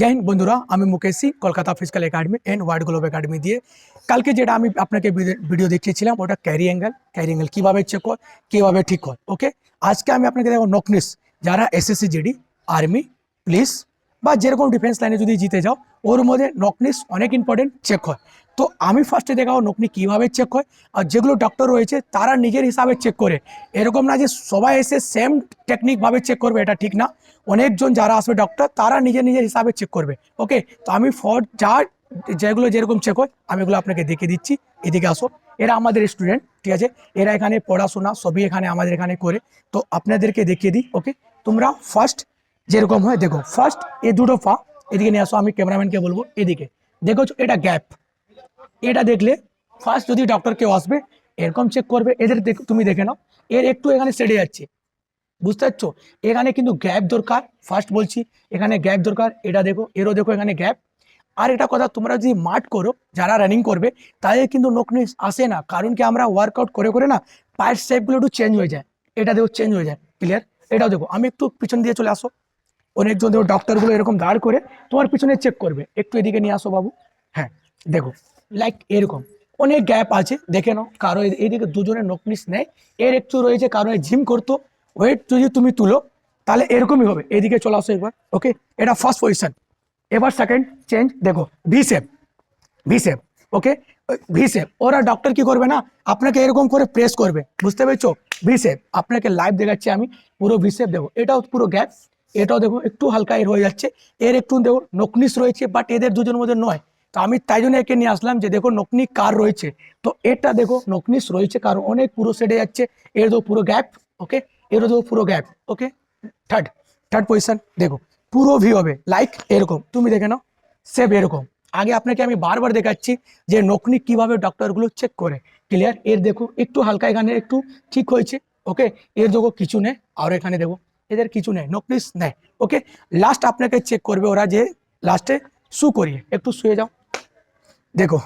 জয় হিন্দ বন্ধুরা, আমি Mukesh Kolkata physical academy and world globe academy দিয়ে কালকে যেটা আমি আপনাকে ভিডিও দেখিয়েছিলাম, ওটা ক্যারি অ্যাঙ্গেল ক্যারি অ্যাঙ্গেল কীভাবে চেক হয় কীভাবে ঠিক হয় ওকে আজকে আমি আপনাকে দেখো নকনিস যারা এসএসসি জিডি আর্মি পুলিশ বা যেরকম ডিফেন্স লাইনে যদি জিতে যাও, ওর মধ্যে নকনিস অনেক ইম্পর্টেন্ট চেক হয় তো আমি ফার্স্টে দেখাবো নকনি কীভাবে চেক হয় আর যেগুলো ডক্টর রয়েছে তারা নিজের হিসাবে চেক করে। এরকম না যে সবাই এসে সেম টেকনিকভাবে চেক করবে, এটা ঠিক না। অনেকজন যারা আসবে ডক্টর তারা নিজের নিজের হিসাবে চেক করবে ওকে তো আমি ফর যা যেগুলো যেরকম চেক হয়, আমি এগুলো আপনাকে দেখিয়ে দিচ্ছি। এদিকে আসো। এরা আমাদের স্টুডেন্ট ঠিক আছে? এরা এখানে পড়াশোনা, সবই এখানে আমাদের এখানে করে। তো আপনাদেরকে দেখিয়ে দিই ওকে তোমরা ফার্স্ট যেরকম হয় দেখো। ফার্স্ট এ দুটো পা, এদিকে নিয়ে আসো, আমি ক্যামেরাম্যানকে বলব, এদিকে। দেখো এটা গ্যাপ এটা দেখলে ফার্স্ট যদি ডক্টর কেউ আসবে, এরকম চেক করবে, এদের তুমি দেখে নাও। এর একটু এখানে সেরে যাচ্ছে। বুঝতে পারছ? এখানে কিন্তু গ্যাপ দরকার ফার্স্ট বলছি, এখানে গ্যাপ দরকার, এটা দেখো, এরও দেখো এখানে গ্যাপ আর একটা কথা, তোমরা যদি মাঠ করো, যারা রানিং করবে, তাদের কিন্তু নোকনিস আসে না। কারণ কি, আমরা ওয়ার্কআউট করে করে না, পায়ের শেপগুলো একটু চেঞ্জ হয়ে যায়। এটা দেখো চেঞ্জ হয়ে যায়। ক্লিয়ার এটাও দেখো, আমি একটু পিছন দিয়ে চলে আসো। অনেকজন দেখো ডক্টরগুলো এরকম দাঁড় করে, তোমার পিছনে চেক করবে। একটু এদিকে নিয়ে আসো বাবু। হ্যাঁ দেখো। লাইক এরকম। অনেক গ্যাপ আছে, দেখে নাও। কারও এইদিকে দুজনের নকনিস নেই এর একটু রয়েছে, কারও জিম করতো। ওয়েট যদি তুমি তুলো, তাহলে এরকমই হবে। এদিকে চলে আসো একবার ওকে এটা ফার্স্ট পজিশন এবার সেকেন্ড চেঞ্জ দেখো V shape V okay V shape ওরা ডক্টর কি করবে না? আপনাকে এরকম করে প্রেস করবে। বুঝতে পেরেছ? ভি শেপ আপনাকে লাইভ দেখাচ্ছি আমি। পুরো ভি শেপ দেখো। এটাও পুরো গ্যাপ এটাও দেখো, একটু হালকা এর হয়ে যাচ্ছে। এর একটু দেখো নকনিস রয়েছে বাট এদের দুজনের মধ্যে নয়। তো আমি তাই জন্য একে নিয়ে আসলাম যে দেখো নকনি কার রয়েছে? তো এটা দেখো নকনিস রয়েছে কারণ অনেক পুরো সেটে যাচ্ছে। এর দেখো পুরো গ্যাপ ওকে এরও দেখো পুরো gap okay third third position দেখো, পুরো ভি হবে। লাইক এরকম, তুমি দেখে নাও সেভ এরকম। আগে আপনাকে আমি বারবার দেখাচ্ছি যে নকনি কীভাবে ডক্টরগুলো চেক করে। ক্লিয়ার এর দেখো, একটু হালকা এখানে একটু ঠিক হয়েছে ওকে এর দেখো কিছু নেই, আর এখানে দেখো, এদের কিছু নেই, নকনিস নেই ওকে লাস্ট আপনাকে চেক করবে ওরা যে লাস্টে শু করিয়ে, একটু শুয়ে যাও। দেখো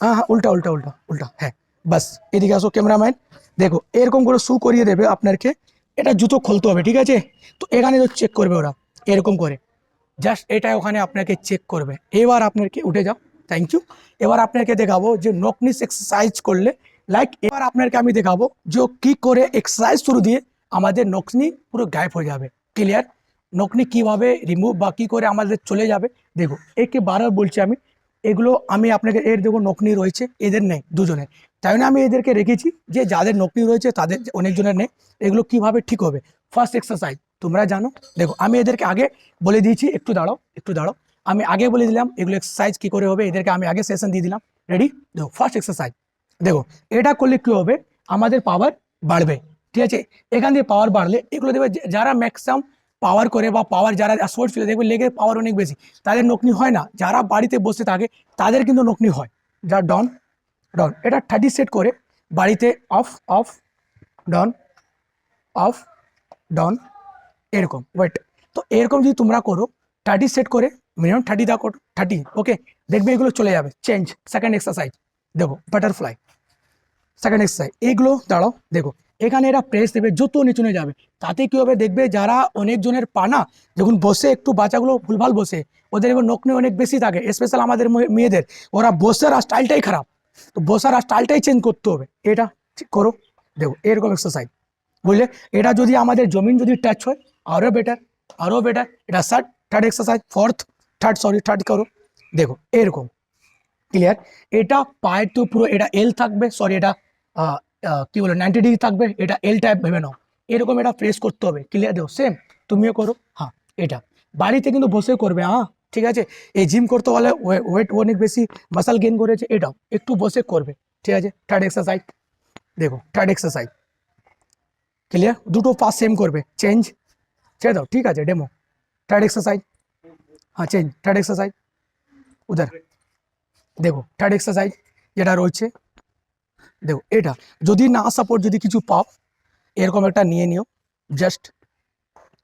হ্যাঁ হ্যাঁ উল্টা উল্টা উল্টা উল্টা হ্যাঁ বাস, এদিকে আসো ক্যামেরাম্যান। দেখো, এরকম করে শু করিয়ে দেবে আপনাকে এটা জুতো খুলতে হবে, ঠিক আছে? তো এখানে তো চেক করবে ওরা, এরকম করে। জাস্ট এটা ওখানে আপনাকে চেক করবে। এবার আপনাকে, উঠে যাও থ্যাংক ইউ এবার আপনাকে দেখাবো যে নকনিস এক্সারসাইজ করলে লাইক এবার আপনাকে আমি দেখাবো যে কি করে এক্সারসাইজ শুরু দিয়ে আমাদের নকনি পুরো গায়েব হয়ে যাবে ক্লিয়ার নকনি কীভাবে রিমুভ বা কী করে আমাদের চলে যাবে? দেখো, একে বারবার বলছি আমি এগুলো আমি আপনাকে এর দেখো নকনি রয়েছে, এদের নেই, দুজনের। তাই জন্য আমি এদেরকে রেখেছি যে যাদের নকনি রয়েছে, তাদের অনেকজনের নেই, এগুলো কীভাবে ঠিক হবে? ফার্স্ট এক্সারসাইজ তোমরা জানো? দেখো, আমি এদেরকে আগে বলে দিয়েছি, একটু দাঁড়াও একটু দাঁড়াও। আমি আগে বলে দিলাম, এগুলো এক্সারসাইজ কী করে হবে, এদেরকে আমি আগে সেশন দিয়ে দিলাম। রেডি দেখো ফার্স্ট এক্সারসাইজ দেখো, এটা করলে কী হবে? আমাদের পাওয়ার বাড়বে, ঠিক আছে? এখান দিয়ে পাওয়ার বাড়লে, এগুলো দেবে যারা ম্যাক্সিমাম পাওয়ার করে বা পাওয়ার যারা স্পোর্টস ফেলে দেখবে লেগে পাওয়ার অনেক বেশি। তাদের নকনি হয় না। যারা বাড়িতে বসে থাকে, তাদের কিন্তু নকনি হয়। যা ডন ডন এটা থার্টি সেট করে বাড়িতে off off down off down এরকম। ওয়েট তো এরকম যদি তোমরা করো থার্টি সেট করে মিনিমাম থার্টি দা করো থার্টি ওকে দেখবে এগুলো চলে যাবে। চেঞ্জ সেকেন্ড এক্সারসাইজ দেখো বাটারফ্লাই সেকেন্ড এক্সারসাইজ এইগুলো দাঁড়াও, দেখো। এখানে এরা প্রেস দেবে, যত নিচুনে যাবে। তাতে কী হবে? দেখবে যারা অনেকজনের পানা যখন বসে একটু বাচ্চাগুলো ভুলভাল বসে, ওদের এবার নকনে অনেক বেশি থাকে স্পেশাল আমাদের মেয়েদের। ওরা বসার আর স্টাইলটাই খারাপ। তো বসার আর স্টাইলটাই চেঞ্জ করতে হবে। এটা ঠিক করো। দেখো, এরকম এক্সারসাইজ বুঝলে? এটা যদি আমাদের জমিন যদি টাচ হয় আরও বেটার আরও বেটার এটা third third exercise fourth third sorry third করো। দেখো, এরকম। ক্লিয়ার এটা পায়ের তো পুরো, এটা এল থাকবে সরি এটা কি বলে নাইনটি ডিগ্রি থাকবে, এটা এল টাইপ ভেবে নাও। এরকম এটা প্রেস করতে হবে ক্লিয়ার দেখো সেম তুমিও করো হ্যাঁ এটা। বাড়িতে কিন্তু বসে করবে হ্যাঁ ঠিক আছে? এই জিম করতে হলে ওয়েট অনেক বেশি মাসাল গেইন করেছে, এটাও। একটু বসে করবে, ঠিক আছে? থার্ড এক্সারসাইজ দেখো থার্ড এক্সারসাইজ ক্লিয়ার দুটো পাস সেম করবে চেঞ্জ ছেড়ে দাও, ঠিক আছে ডেমো থার্ড এক্সারসাইজ হ্যাঁ চেঞ্জ থার্ড এক্সারসাইজ উধার দেখো থার্ড এক্সারসাইজ যেটা রয়েছে দেখো, এটা, যদি না সাপোর্ট যদি কিছু পাও, এরকম একটা নিয়ে নিও জাস্ট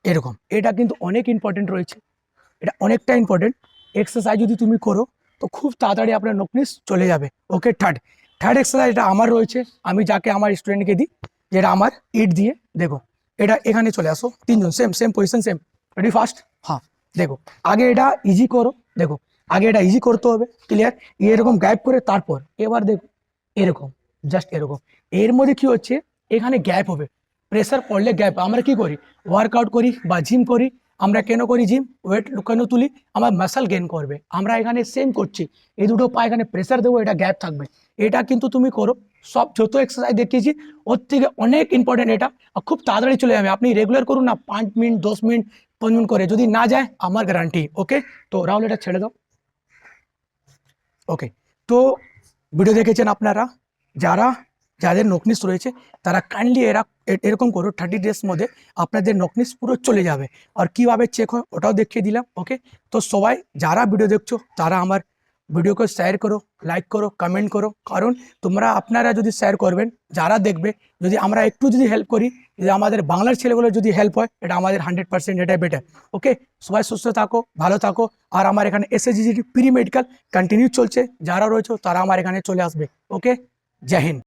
এরকম। এটা কিন্তু অনেক ইম্পর্টেন্ট রয়েছে। এটা অনেকটা ইম্পর্টেন্ট এক্সারসাইজ যদি তুমি করো, তো খুব তাড়াতাড়ি আপনার নকনিস চলে যাবে। ওকে থার্ড থার্ড এক্সারসাইজ এটা আমার রয়েছে, আমি যাকে আমার স্টুডেন্টকে দিই, যেটা আমার ইট দিয়ে, দেখো, এটা এখানে চলে আসো, তিনজন same same position same ready first হ্যাঁ দেখো, আগে এটা ইজি করো, দেখো, আগে এটা ইজি করতে হবে ক্লিয়ার এরকম গ্যাপ করে তারপর, এবার দেখো, এরকম। জাস্ট এরকম। এর মধ্যে কি হচ্ছে? এখানে গ্যাপ হবে। প্রেসার পড়লে গ্যাপ আমরা কি করি? ওয়ার্কআউট করি বা জিম করি। আমরা কেন করি জিম ওয়েট কেন তুলি। আমার মাসাল গেন করবে। আমরা এখানে সেম করছি। এই দুটো পা এখানে প্রেসার দেবো, এটা গ্যাপ থাকবে। এটা কিন্তু তুমি করো। সব যত এক্সারসাইজ দেখিয়েছি, ওর থেকে অনেক ইম্পর্টেন্ট এটা। খুব তাড়াতাড়ি চলে যাবে। আপনি রেগুলার করুন না। পাঁচ মিনিট, দশ মিনিট, পনেরো মিনিট করে। যদি না যায়, আমার গ্যারান্টি ওকে তো রাহুল, এটা ছেড়ে দাও। ওকে তো ভিডিও দেখেছেন আপনারা? যারা, যাদের নকনিস রয়েছে, তারা কাইন্ডলি এরা এরকম করো থার্টি ডেজ মধ্যে আপনাদের নকনিস পুরো চলে যাবে। আর কীভাবে চেক হয়, ওটাও দেখিয়ে দিলাম ওকে তো সবাই যারা ভিডিও দেখছ, তারা আমার ভিডিওকে শেয়ার করো লাইক করো কমেন্ট করো। কারণ তোমরা, আপনারা যদি শেয়ার করবেন, যারা দেখবে, যদি আমরা একটু যদি হেল্প করি যদি আমাদের বাংলার ছেলেগুলো যদি হেল্প হয়, এটা আমাদের হান্ড্রেড পার্সেন্ট এটাই বেটার ওকে সবাই সুস্থ থাকো, ভালো থাকো। আর আমার এখানে এসএসজি প্রি মেডিকেল কন্টিনিউ চলছে। যারা রয়েছে, তারা আমার এখানে চলে আসবে ওকে জয় হিন্দ